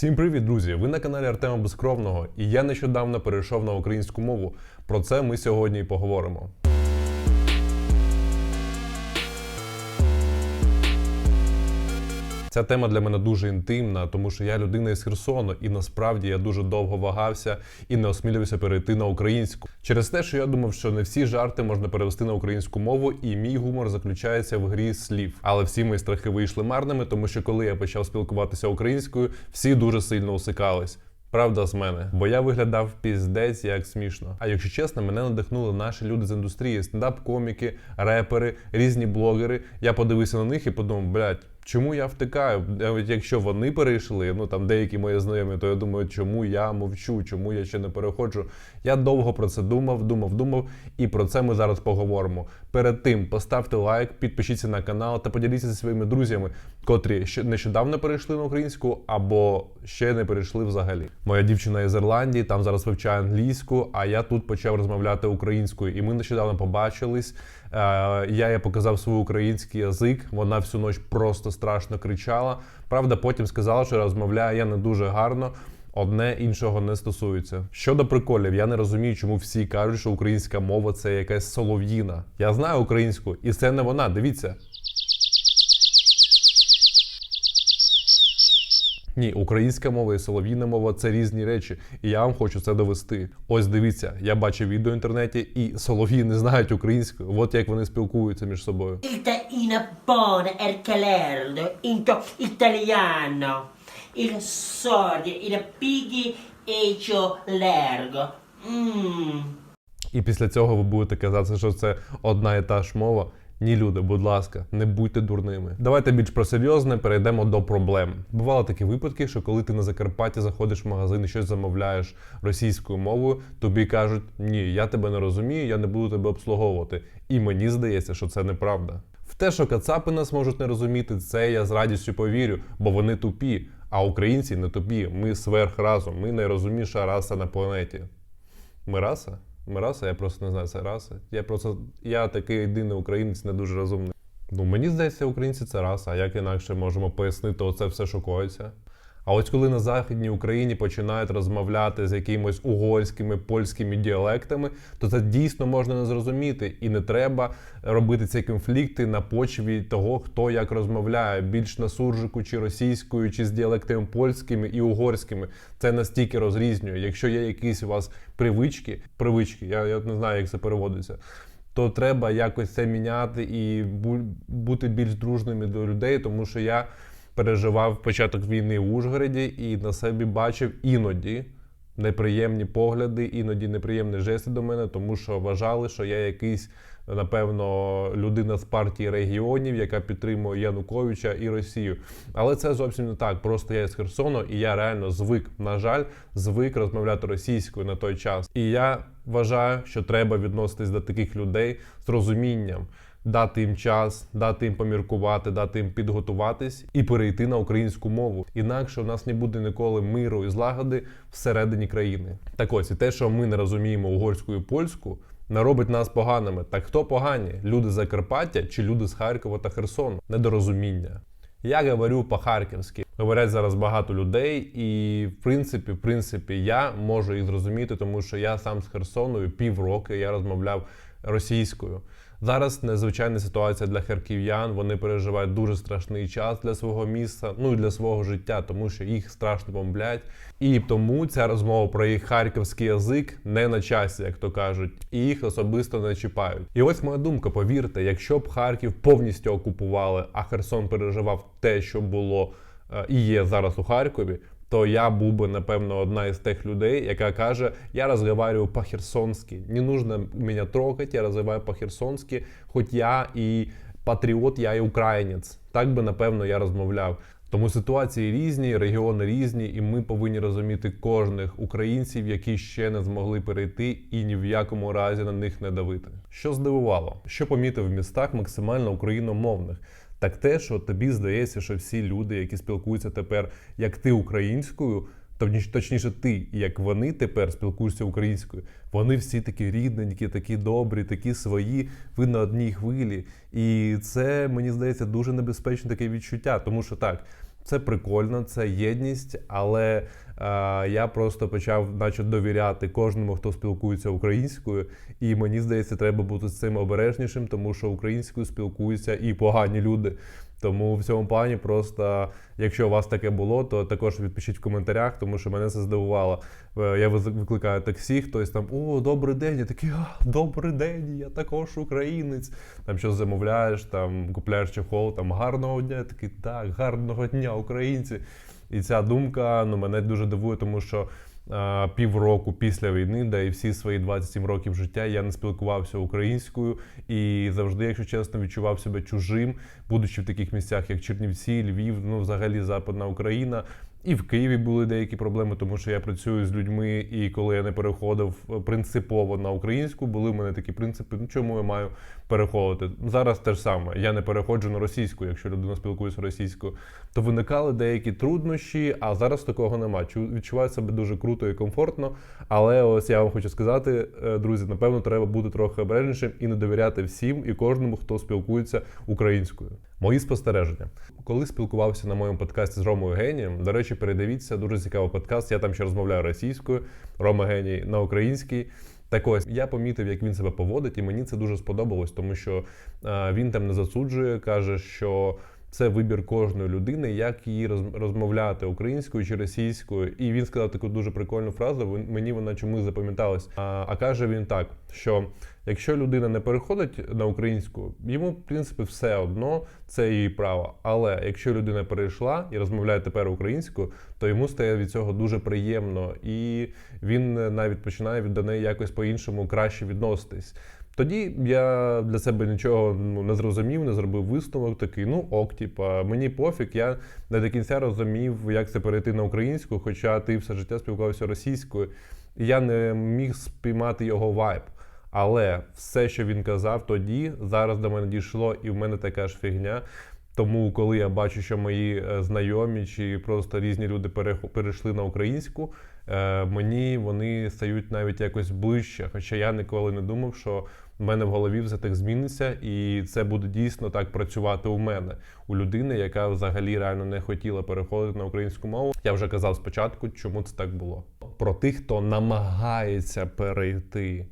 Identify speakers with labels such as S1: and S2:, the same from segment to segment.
S1: Всім привіт, друзі! Ви на каналі Артема Безкровного, і я нещодавно перейшов на українську мову. Про це ми сьогодні і поговоримо. Ця тема для мене дуже інтимна, тому що я людина із Херсону, і насправді я дуже довго вагався і не осмілювався перейти на українську. Через те, що я думав, що не всі жарти можна перевести на українську мову, і мій гумор заключається в грі слів. Але всі мої страхи вийшли марними, тому що коли я почав спілкуватися українською, всі дуже сильно усикались. Правда з мене, бо я виглядав піздець як смішно. А якщо чесно, мене надихнули наші люди з індустрії, стендап-коміки, репери, різні блогери. Я подивився на них і подумав, блядь, чому я втикаю? Навіть якщо вони перейшли, ну там деякі мої знайомі, то я думаю, чому я мовчу, чому я ще не переходжу. Я довго про це думав, думав, думав, і про це ми зараз поговоримо. Перед тим поставте лайк, підпишіться на канал та поділіться зі своїми друзями, котрі нещодавно перейшли на українську або ще не перейшли взагалі. Моя дівчина із Ірландії, там зараз вивчає англійську, а я тут почав розмовляти українською. І ми нещодавно побачились. Е, Я їй показав свій український язик. Вона всю ніч просто страшно кричала. Правда, потім сказала, що розмовляю я не дуже гарно. Одне іншого не стосується. Щодо приколів, я не розумію, чому всі кажуть, що українська мова це якась солов'їна. Я знаю українську, і це не вона. Дивіться. Ні, українська мова і солов'їна мова це різні речі, і я вам хочу це довести. Ось дивіться, я бачив відео в інтернеті, і солов'ї не знають українською. От як вони спілкуються між собою.
S2: Italiano. Il sordi, il pighi e lergo. Mmm.
S1: І після цього ви будете казати, що це одна і та ж мова. Ні, люди, будь ласка, не будьте дурними. Давайте більш про серйозне перейдемо до проблем. Бували такі випадки, що коли ти на Закарпатті заходиш в магазин і щось замовляєш російською мовою, тобі кажуть: ні, я тебе не розумію, я не буду тебе обслуговувати. І мені здається, що це неправда. В те, що кацапи нас можуть не розуміти, це я з радістю повірю, бо вони тупі. А українці не тупі. Ми сверх разом. Ми найрозумніша раса на планеті. Ми раса? Ми раса, я просто не знаю, це раса. Я просто я такий єдиний українець, не дуже розумний. Ну мені здається, українці це раса, а як інакше можемо пояснити оце все, що коїться. А ось коли на Західній Україні починають розмовляти з якимось угорськими польськими діалектами, то це дійсно можна не зрозуміти, і не треба робити ці конфлікти на почві того, хто як розмовляє, більш на суржику, чи російською, чи з діалектами польськими і угорськими. Це настільки розрізнює. Якщо є якісь у вас привички, привички, я, я не знаю, як це переводиться. То треба якось це міняти і бу- бути більш дружними до людей, тому що я переживав початок війни в Ужгороді і на собі бачив іноді неприємні погляди, іноді неприємні жести до мене, тому що вважали, що я якийсь, напевно, людина з партії регіонів, яка підтримує Януковича і Росію. Але це зовсім не так. Просто я з Херсону, і я реально звик, на жаль, звик розмовляти російською на той час. І я вважаю, що треба відноситись до таких людей з розумінням дати їм час, дати їм поміркувати, дати їм підготуватись і перейти на українську мову. Інакше у нас не буде ніколи миру і злагоди всередині країни. Так ось і те, що ми не розуміємо угорську і польську. Не робить нас поганими. Так хто погані? Люди з Закарпаття чи люди з Харкова та Херсону? Недорозуміння. Я говорю по-харківськи. Говорять зараз багато людей, і в принципі, в принципі, я можу їх зрозуміти, тому що я сам з Херсону і півроку я розмовляв російською. Зараз незвичайна ситуація для харків'ян. Вони переживають дуже страшний час для свого міста, ну і для свого життя, тому що їх страшно бомблять. І тому ця розмова про їх харківський язик не на часі, як то кажуть, і їх особисто не чіпають. І ось моя думка: повірте, якщо б Харків повністю окупували, а Херсон переживав те, що було е, і є зараз у Харкові. То я був би, напевно, одна із тих людей, яка каже: я розмовляю по-херсонськи. Не нужно мене трогати, я розмовляю по-херсонськи, хоч я і патріот, я і українець. Так би, напевно, я розмовляв. Тому ситуації різні, регіони різні, і ми повинні розуміти кожних українців, які ще не змогли перейти, і ні в якому разі на них не давити. Що здивувало, що помітив в містах максимально україномовних. Так те, що тобі здається, що всі люди, які спілкуються тепер, як ти українською, точніше, точніше, ти, як вони тепер спілкуються українською, вони всі такі рідненькі, такі добрі, такі свої, ви на одній хвилі. І це мені здається дуже небезпечне таке відчуття, тому що так. Це прикольно, це єдність, але я просто почав наче довіряти кожному, хто спілкується українською. І мені здається, треба бути з цим обережнішим, тому що українською спілкуються і погані люди. Тому в цьому плані просто, якщо у вас таке було, то також відпишіть в коментарях, тому що мене це здивувало. Е, Я викликаю таксі, хтось там о, добрий день. Я такий, а, добрий день, я також українець. Там щось замовляєш, там купляєш чехол, там гарного дня. Я такий, так, гарного дня, українці. І ця думка ну, мене дуже дивує, тому що е, півроку після війни, де і всі свої 27 років життя я не спілкувався українською і завжди, якщо чесно, відчував себе чужим, будучи в таких місцях, як Чернівці, Львів, ну взагалі Западна Україна. І в Києві були деякі проблеми, тому що я працюю з людьми, і коли я не переходив е, принципово на українську, були в мене такі принципи. Ну чому я маю переходити? Зараз те ж саме. Я не переходжу на російську, якщо людина спілкується російською. То виникали деякі труднощі, а зараз такого нема. Чу- Відчуваю себе дуже круто і комфортно. Але ось я вам хочу сказати, е, друзі, напевно, треба бути трохи обережнішим і не довіряти всім і кожному, хто спілкується українською. Мої спостереження. Коли спілкувався на моєму подкасті з Ромою Генієм, до речі, передивіться дуже цікавий подкаст. Я там ще розмовляю російською, Рома Геній на українській. Так ось я помітив, як він себе поводить, і мені це дуже сподобалось, тому що е, він там не засуджує, каже, що це вибір кожної людини, як її роз- розмовляти українською чи російською. І він сказав таку дуже прикольну фразу. Мені вона чомусь запам'яталась. А, а каже він так: що якщо людина не переходить на українську, йому в принципі все одно, це її право. Але якщо людина перейшла і розмовляє тепер українською, то йому стає від цього дуже приємно, і він е, навіть починає від до неї якось по-іншому краще відноситись. Тоді я для себе нічого ну, не зрозумів, не зробив висновок такий, ну ок, типа, мені пофіг, я не до кінця розумів, як це перейти на українську, хоча ти все життя спілкувався російською. І я не міг спіймати його вайб. Але все, що він казав тоді, зараз до мене дійшло, і в мене така ж фігня. Тому, коли я бачу, що мої е, знайомі чи просто різні люди перейшли на українську, е, мені вони стають навіть якось ближче. Хоча я ніколи не думав, що в мене в голові все так зміниться, і це буде дійсно так працювати у мене, у людини, яка взагалі реально не хотіла переходити на українську мову. Я вже казав спочатку, чому це так було. Про тих, хто намагається перейти.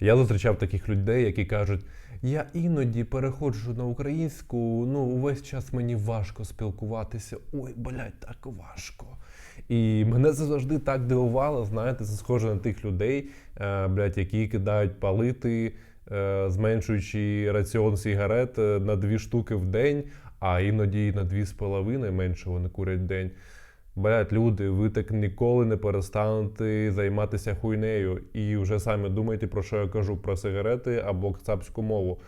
S1: Я зустрічав таких людей, які кажуть: я іноді переходжу на українську, ну увесь час мені важко спілкуватися. Ой, блядь, так важко. І мене це завжди так дивувало. Знаєте, це схоже на тих людей, е, блядь, які кидають палити, е, зменшуючи раціон сигарет е, на дві штуки в день, а іноді і на дві з половиною менше вони курять в день. Блять, люди, ви так ніколи не перестанете займатися хуйнею і вже самі думаєте, про що я кажу, про сигарети або кацапську мову.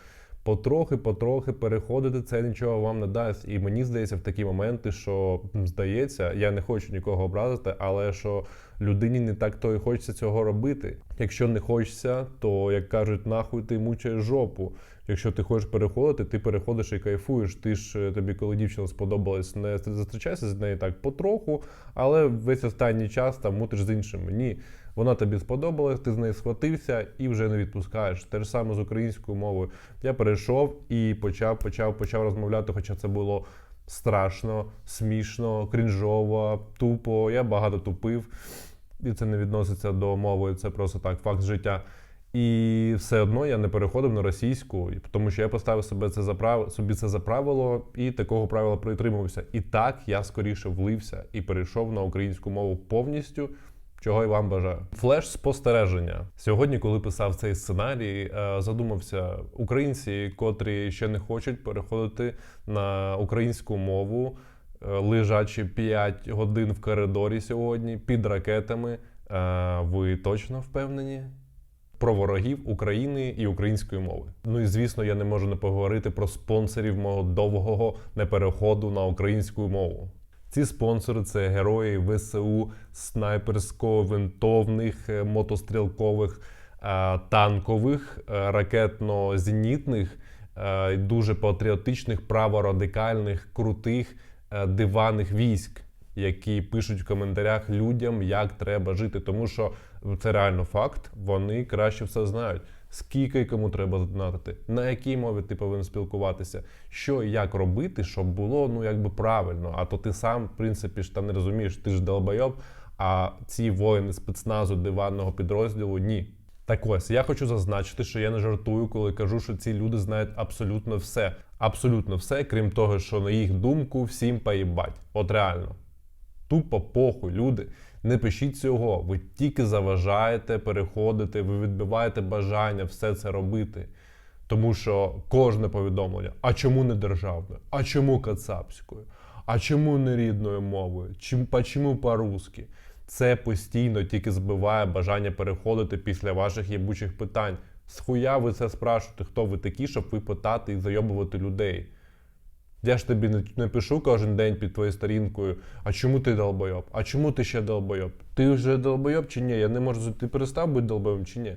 S1: Потрохи, потрохи переходити це нічого вам не дасть. І мені здається, в такі моменти, що здається, я не хочу нікого образити, але що людині не так то і хочеться цього робити. Якщо не хочеться, то як кажуть, нахуй ти мучаєш жопу. Якщо ти хочеш переходити, ти переходиш і кайфуєш. Ти ж е, тобі, коли дівчина сподобалась, не зустрічайся з нею так потроху, але весь останній час там мутиш з іншими. Ні, вона тобі сподобалась, ти з нею схватився і вже не відпускаєш. Те ж саме з українською мовою. Я перейшов і почав, почав, почав розмовляти, хоча це було страшно, смішно, крінжово, тупо. Я багато тупив. І це не відноситься до мови, це просто так, факт життя. І все одно я не переходив на російську, тому що я поставив себе це за прав... собі це за правило і такого правила притримувався. І так я скоріше влився і перейшов на українську мову повністю. Чого і вам бажаю. Флеш спостереження. Сьогодні, коли писав цей сценарій, е, задумався українці, котрі ще не хочуть переходити на українську мову, е, лежачи 5 годин в коридорі сьогодні під ракетами. Е, Ви точно впевнені? Про ворогів України і української мови. Ну і звісно, я не можу не поговорити про спонсорів мого довгого непереходу на українську мову. Ці спонсори це герої ВСУ, снайперсько-винтовних, е, мотострілкових, е, танкових, е, ракетно-зенітних, дуже патріотичних, праворадикальних, крутих диваних військ, які пишуть в коментарях людям, як треба жити. Тому що це реально факт. Вони краще все знають. Скільки кому треба донатити, на якій мові ти повинен спілкуватися, що і як робити, щоб було ну якби правильно. А то ти сам, в принципі, ж та не розумієш, ти ж долбойоб, а ці воїни спецназу диванного підрозділу ні. Так ось я хочу зазначити, що я не жартую, коли кажу, що ці люди знають абсолютно все. Абсолютно все, крім того, що на їх думку всім поїбать. От реально. Тупо похуй, люди. Не пишіть цього. Ви тільки заважаєте переходити, ви відбиваєте бажання все це робити. Тому що кожне повідомлення, а чому не державною? А чому кацапською? А чому не рідною мовою? Чим, по чому по-русски? Це постійно тільки збиває бажання переходити після ваших єбучих питань. Схуя ви це спрашуєте, хто ви такі, щоб ви питати і зайобувати людей. Я ж тобі не, пишу кожен день під твоєю сторінкою, а чому ти долбойоб? А чому ти ще долбойоб? Ти вже долбойоб чи ні? Я не можу. Ти перестав бути долбойобом чи ні?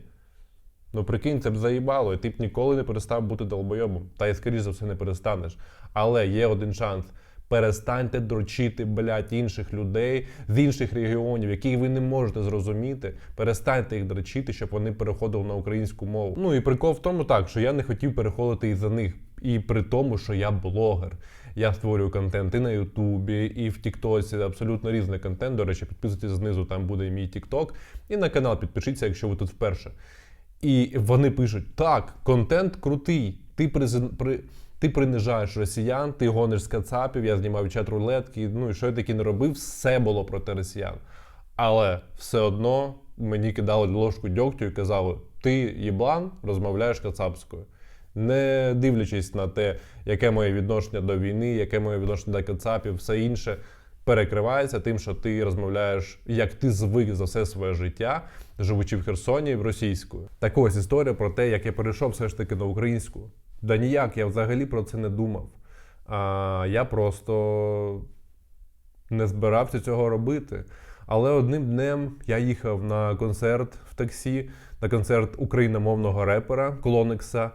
S1: Ну прикинь, це б заїбало, і ти б ніколи не перестав бути долбойобом. Та й скоріш за все не перестанеш. Але є один шанс. Перестаньте дрочити, блядь, інших людей з інших регіонів, яких ви не можете зрозуміти. Перестаньте їх дрочити, щоб вони переходили на українську мову. Ну і прикол в тому, так що я не хотів переходити із за них. І при тому, що я блогер. Я створюю контент і на Ютубі, і в Тіктоці абсолютно різний контент. До речі, підписуйтесь знизу, там буде і мій Тікток. І на канал підпишіться, якщо ви тут вперше. І вони пишуть: так, контент крутий. Ти презен... при... ти принижаєш росіян, ти гониш з кацапів, я знімав чат рулетки. Ну і що я таки не робив, все було проти росіян. Але все одно мені кидали ложку дьогтю і казали: ти єблан, розмовляєш кацапською. Не дивлячись на те, яке моє відношення до війни, яке моє відношення до кацапів, все інше перекривається тим, що ти розмовляєш, як ти звик за все своє життя, живучи в Херсоні в російською. Так ось історія про те, як я перейшов все ж таки на українську. Да ніяк, я взагалі про це не думав. А, я просто не збирався цього робити. Але одним днем я їхав на концерт в таксі, на концерт україномовного репера Клоникса.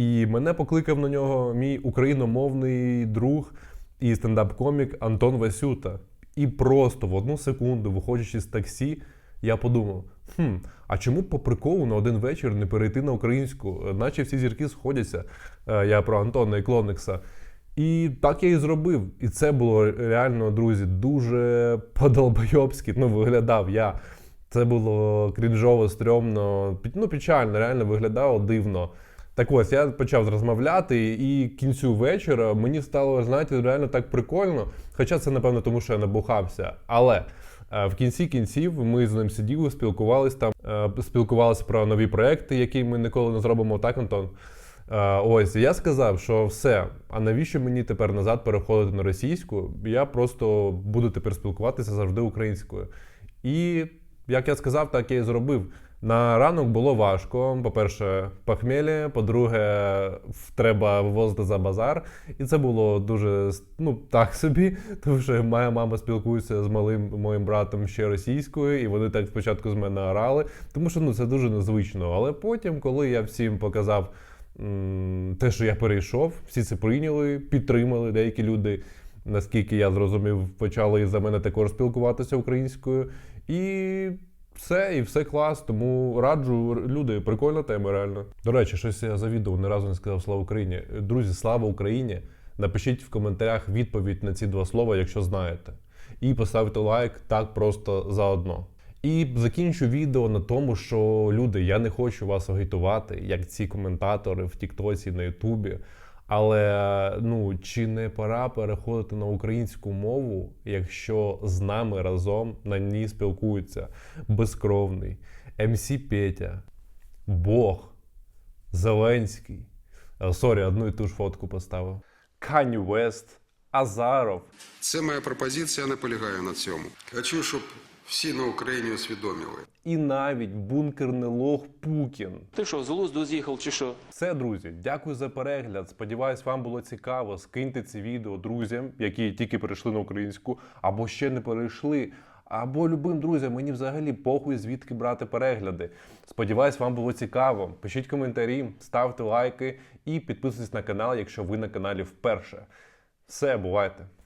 S1: І мене покликав на нього мій україномовний друг і стендап-комік Антон Васюта. І просто в одну секунду, виходячи з таксі, я подумав: хм, а чому по приколу на один вечір не перейти на українську, наче всі зірки сходяться. Е, Я про Антона і Клоникса. І так я і зробив. І це було реально, друзі, дуже по-долбойобськи. Ну, виглядав я. Це було крінжово, стрьомно, ну, печально, реально виглядало дивно. Так ось, я почав розмовляти, і кінцю вечора мені стало, знаєте, реально так прикольно. Хоча це, напевно, тому що я набухався. Але е, в кінці кінців ми з ним сиділи, спілкувалися там, е, спілкувалися про нові проекти, які ми ніколи не зробимо. Так, Антон? Е, Ось я сказав, що все. А навіщо мені тепер назад переходити на російську? Я просто буду тепер спілкуватися завжди українською. І як я сказав, так я і зробив. На ранок було важко. По-перше, похмелі, по-друге, треба вивозити за базар. І це було дуже ну, так собі, тому що моя мама спілкується з малим моїм братом ще російською, і вони так спочатку з мене орали, тому що ну, це дуже незвично. Але потім, коли я всім показав м, те, що я перейшов, всі це прийняли, підтримали. Деякі люди, наскільки я зрозумів, почали за мене також спілкуватися українською. І все, і все клас. Тому раджу люди, прикольна тема, реально. До речі, щось я за відео ні разу не сказав слава Україні. Друзі, слава Україні! Напишіть в коментарях відповідь на ці два слова, якщо знаєте. І поставте лайк так просто заодно. І закінчу відео на тому, що люди, я не хочу вас агітувати, як ці коментатори в Тіктоці на Ютубі. Але ну чи не пора переходити на українську мову, якщо з нами разом на ній спілкуються безкровний, МС Петя, Бог, Зеленський. Е, Сорі, одну і ту ж фотку поставив. Кані Вест, Азаров.
S3: Це моя пропозиція, я не полягаю на цьому. Хочу, щоб всі на Україні усвідомили.
S1: І навіть бункерний лох Пукін.
S4: Ти що, з глузду з'їхав чи що?
S1: Все, друзі, дякую за перегляд. Сподіваюсь, вам було цікаво. Скиньте ці відео друзям, які тільки перейшли на українську, або ще не перейшли. Або любим друзям, мені взагалі похуй звідки брати перегляди. Сподіваюсь, вам було цікаво. Пишіть коментарі, ставте лайки і підписуйтесь на канал, якщо ви на каналі вперше. Все, бувайте!